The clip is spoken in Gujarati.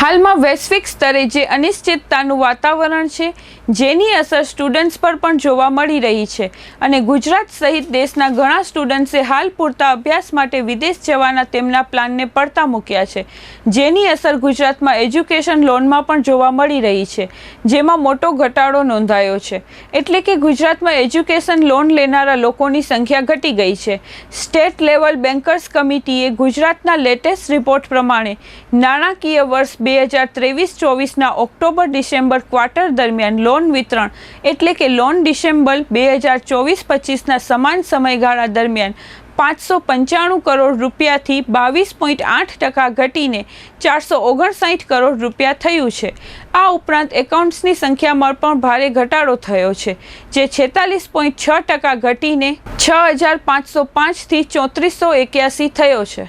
હાલમાં વૈશ્વિક સ્તરે જે અનિશ્ચિતતાનું વાતાવરણ છે, જેની અસર સ્ટુડન્ટ્સ પર પણ જોવા મળી રહી છે. અને ગુજરાત સહિત દેશના ઘણા સ્ટુડન્ટ્સે હાલ પૂરતા અભ્યાસ માટે વિદેશ જવાના તેમના પ્લાનને પડતા મૂક્યા છે. જેની અસર ગુજરાતમાં એજ્યુકેશન લોનમાં પણ જોવા મળી રહી છે, જેમાં મોટો ઘટાડો નોંધાયો છે. એટલે કે ગુજરાતમાં એજ્યુકેશન લોન લેનારા લોકોની સંખ્યા ઘટી ગઈ છે. સ્ટેટ લેવલ બેન્કર્સ કમિટીએ ગુજરાતના લેટેસ્ટ રિપોર્ટ પ્રમાણે નાણાકીય વર્ષ બે હજાર ત્રેવીસ, ચોવીસના ઓક્ટોબર, ડિસેમ્બર ક્વાર્ટર દરમિયાન લોન વિતરણ એટલે કે લોન ડિસેમ્બર બે હજાર ચોવીસ પચીસના સમાન સમયગાળા દરમિયાન પાંચસો પંચાણું કરોડ રૂપિયાથી બાવીસ પોઈન્ટ આઠ ટકા ઘટીને ચારસો ઓગણસાઠ કરોડ રૂપિયા થયું છે. આ ઉપરાંત એકાઉન્ટ્સની સંખ્યામાં પણ ભારે ઘટાડો થયો છે, જે છેતાલીસ પોઈન્ટ છ ટકા ઘટીને છ હજાર પાંચસો પાંચથી ચોત્રીસો એક્યાસી થયો છે.